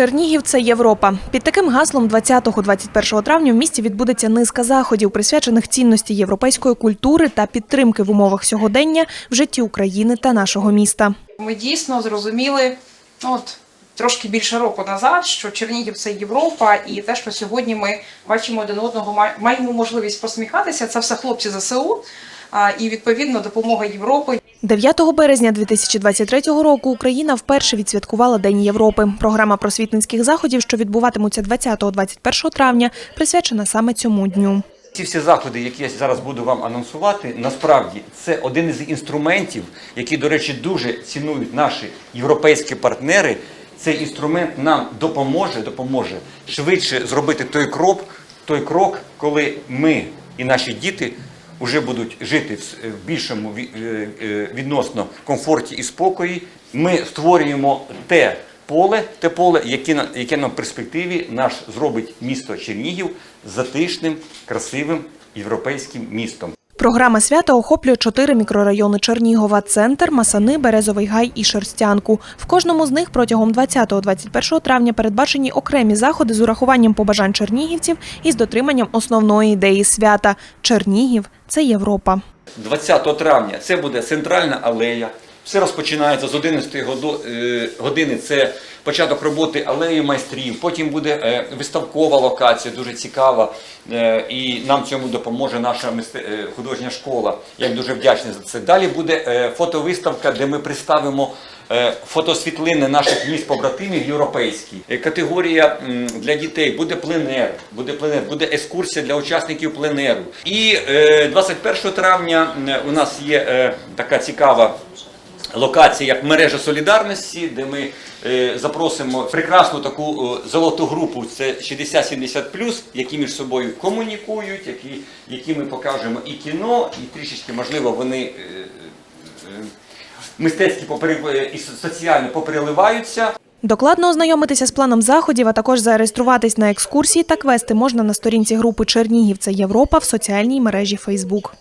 Чернігів це Європа. Під таким гаслом 20-21 травня в місті відбудеться низка заходів, присвячених цінності європейської культури та підтримки в умовах сьогодення в житті України та нашого міста. Ми дійсно зрозуміли, ну, от трошки більше року назад, що Чернігів це Європа, і те, що сьогодні ми бачимо один одного, маємо можливість посміхатися. Це все хлопці ЗСУ. І відповідно допомога Європи 9 березня 2023 року Україна вперше відсвяткувала День Європи. Програма просвітницьких заходів, що відбуватимуться 20-21 травня, присвячена саме цьому дню. Ці всі заходи, які я зараз буду вам анонсувати, насправді це один із інструментів, які, до речі, дуже цінують наші європейські партнери. Цей інструмент нам допоможе, допоможе швидше зробити той крок, той крок, коли ми і наші діти вже будуть жити в більшому е, е, відносно комфорті і спокої. Ми створюємо те поле, те поле, яке яке нам в перспективі наш зробить місто Чернігів затишним, красивим європейським містом. Програма свята охоплює чотири мікрорайони Чернігова: центр, Масани, Березовий Гай і Шерстянку. В кожному з них протягом 20-21 травня передбачені окремі заходи з урахуванням побажань чернігівців і з дотриманням основної ідеї свята Чернігів це Європа. 20 травня це буде центральна алея. Все розпочинається з 11 годо- е, години. Це початок роботи алеї майстрів. Потім буде е, виставкова локація, дуже цікава. Е, І нам цьому допоможе наша художня школа. Я дуже вдячний за це. Далі буде фотовиставка, де ми представимо фотосвітлини наших міст побратимів європейські. Категорія для дітей буде пленер, буде пленер, буде екскурсія для учасників пленеру. І е, 21 травня у нас є така цікава. Локація як мережа солідарності, де ми е, запросимо прекрасну таку е, золоту групу, це 60-70+, які між собою комунікують, які, які ми покажемо і кіно, і трішечки, можливо, вони е, е, мистецькі попери- і соціально попереливаються. Докладно ознайомитися з планом заходів, а також зареєструватись на екскурсії та квести можна на сторінці групи Чернігів це Європа в соціальній мережі Фейсбук.